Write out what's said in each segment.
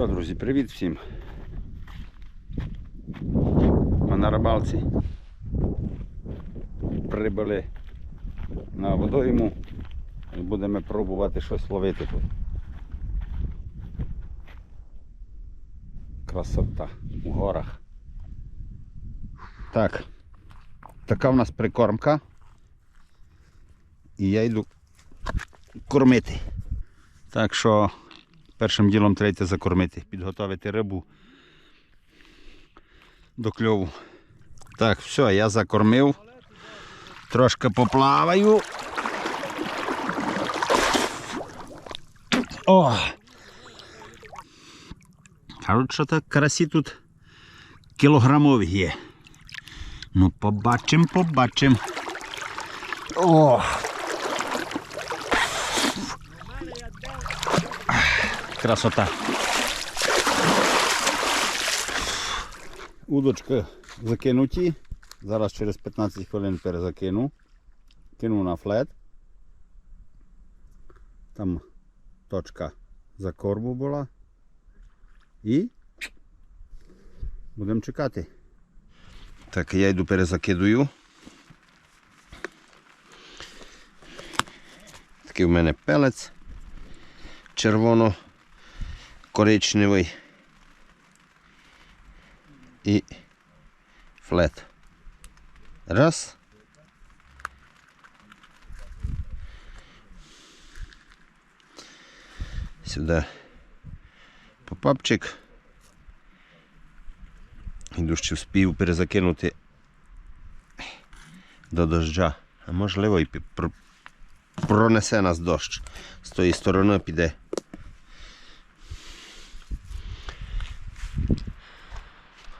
Що, друзі, привіт всім. Ми на рибалці прибули на водойму і будемо пробувати щось ловити тут. Красота у горах. Так, така в нас прикормка. І я йду кормити. Так що першим ділом треба закормити, підготовити рибу до кльову. Так, все, я закормив. Трошки поплаваю. О! Кажуть, що так карасі тут кілограмові є. Ну, побачимо, побачимо. О! Красота. Удочки закинуті. Зараз через 15 хвилин перезакину. Кину на флет. Там точка за корбу була. І будемо чекати. Так, я йду перезакидую. Такий в мене пелець червоно-коричневий і флет. Раз. Сюди попапчик. Іду ще вспів перезакинути до дождя. А можливо і пр- пронесе нас дощ. З тої сторони піде.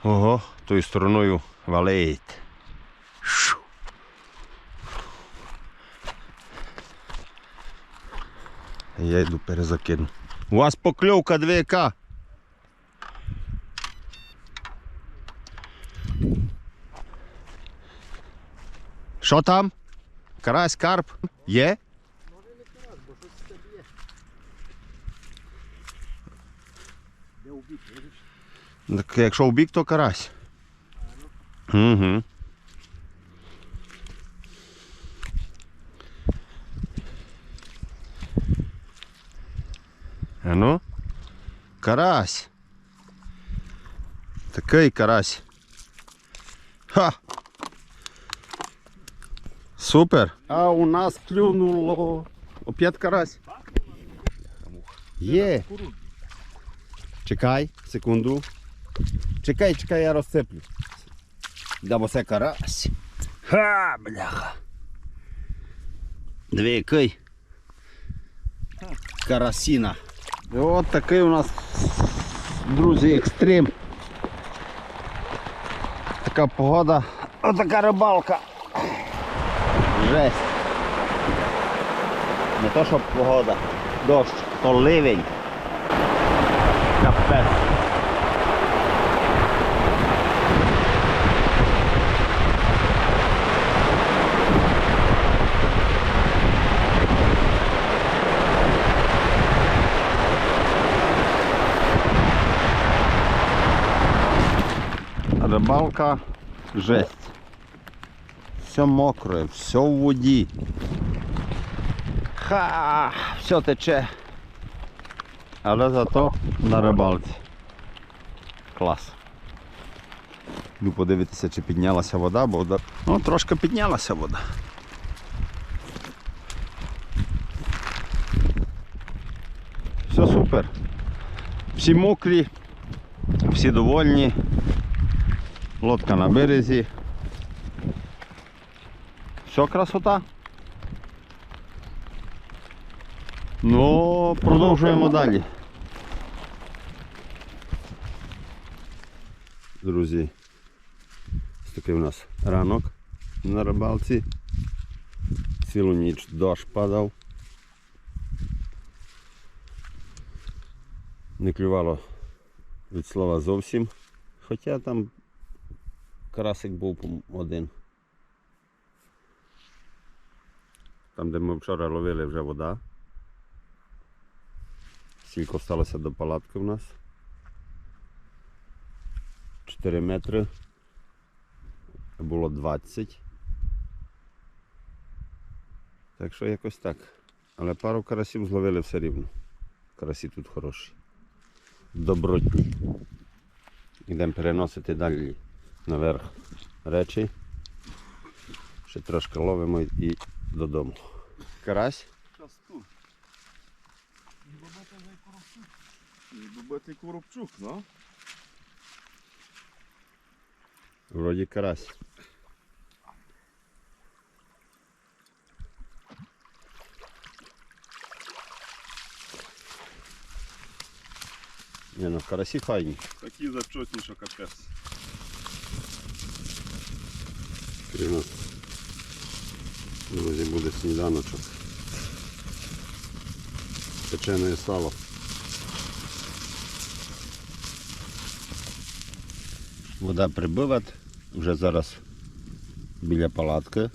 Ого, тою стороною валить. Шу. Я йду перезакину. У вас покльовка 2К. Що там? Карась, карп? Є? Так якщо в бік, то карась. Угу. А ну? Карась. Такий карась. Ха! Супер. А у нас клюнуло. Опять карась. Є. Чекай, секунду. Чекай, чекай, я розцеплю. Дамо це карась. Ха, бляха. Дві який. Карасіна. І от такий у нас, друзі, екстрим. Така погода. Отака рибалка. Жесть. Не то, що погода. Дощ, то ливень. Капець. Рибалка жесть. Все мокре, все в воді. Ха, все тече. Але зато на рибалці. Клас. Йду подивитися, чи піднялася вода, бо вода... ну, трошки піднялася вода. Все супер. Всі мокрі, всі довольні. Лодка на березі. Все красота. Ну, продовжуємо далі. Друзі, ось такий у нас ранок на рибалці. Цілу ніч дощ падав. Не клювало від слова зовсім. Хоча там карасик був один. Там, де ми вчора ловили вже вода. Скільки сталося до палатки в нас. 4 метри. Було 20. Так що якось так. Але пару карасів зловили все рівно. Карасі тут хороші. Добротні. Йдемо переносити далі наверх речі. Ще трошки ловимо і додому. Карась? Тут. Бабатий коробчук, ну? Вроді карась. Ні, ну карасі файні. Такі зачетні, що капець. У друзі, буде сніданочок. Печене сало. Вода прибила, вже зараз біля палатки.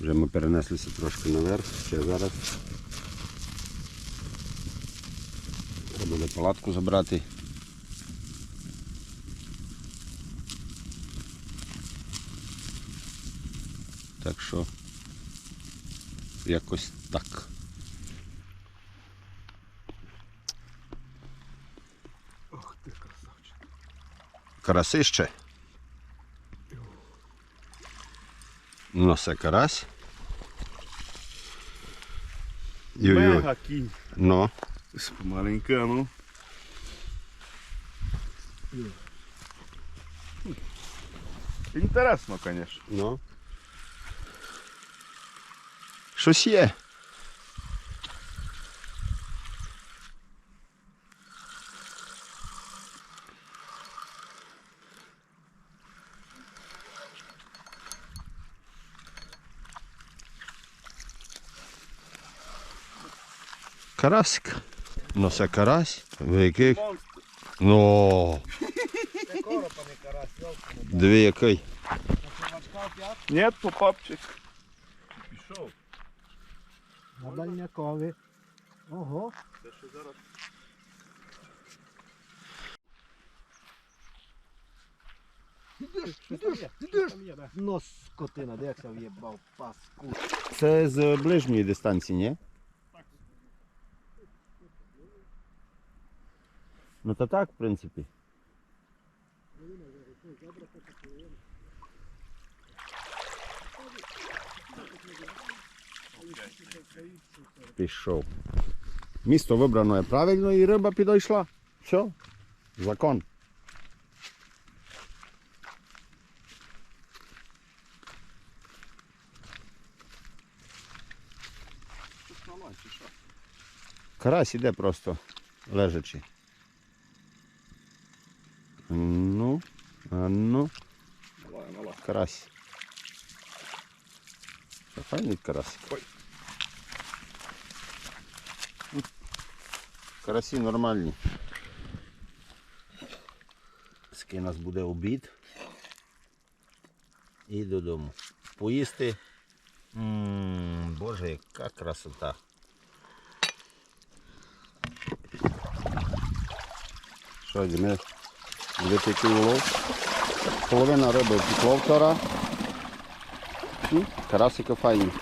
Вже ми перенеслися трошки наверх, ще зараз. Треба буде палатку забрати. Так що якось так. Ох ти красавчик. Карасище. Ну, це карась. Мега кінь. Ну, Маленька, ну. Інтересно, звісно. ну. Щось є. Карасик. Ну це карась. Великий. Монстр. Ну. Диви який. Опять попапчик. На дальнякові. Ого. Це що зараз? Нос скотина, де це в'єбав паску. Це з ближньої дистанції, ні? Ну то так, в принципі. Пішов. Місто вибрано є правильно і риба підійшла. Все. Закон. Карась іде просто лежачи. Ну, а ну, карась. Файний карась. Карасі нормальні. Ски нас буде обід. І додому. Поїсти. М, Боже, яка красота. Що, йдемо дивити який улов. Половина риби втекло вчора. Ну, Карасики файні.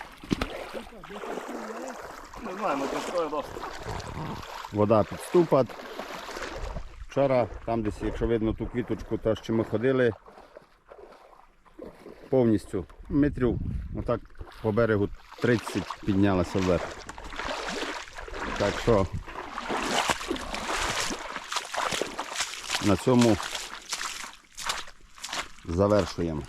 Не знаю, ми досить. Вода підступать. Вчора, там десь, якщо видно ту квіточку, та що ми ходили, повністю метрів, отак по берегу 30 піднялася вверх. Так що на цьому завершуємо.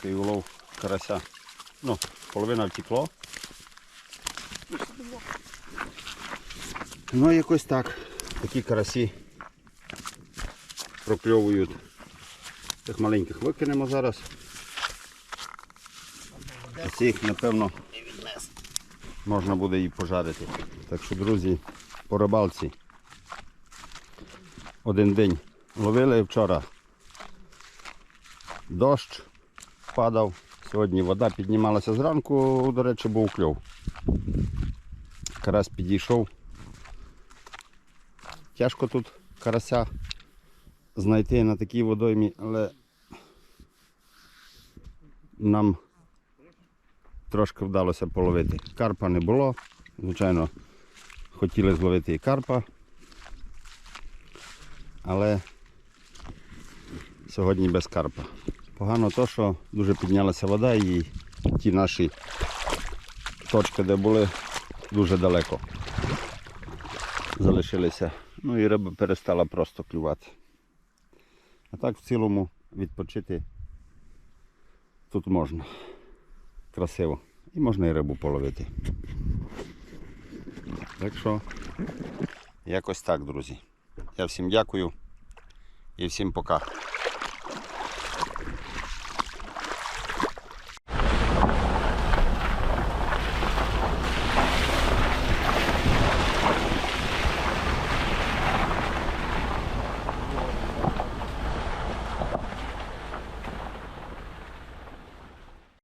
Такий улов карася. Ну, половина втекло. Ну, якось так. Такі карасі прокльовують. Тих маленьких викинемо зараз. А цих, напевно, можна буде і пожарити. Так що, друзі, по рибалці. Один день ловили вчора. Дощ падав, Сьогодні вода піднімалася зранку, до речі, був кльов. Карась підійшов. Тяжко тут карася знайти на такій водоймі, але нам трошки вдалося половити. Карпа не було. Звичайно, хотіли зловити і карпа. Але сьогодні без карпа. Погано то, що дуже піднялася вода і ті наші точки, де були, дуже далеко залишилися. Ну і риба перестала просто клювати. А так в цілому відпочити тут можна. Красиво. І можна і рибу половити. Так що, якось так, друзі. Я всім дякую і всім пока.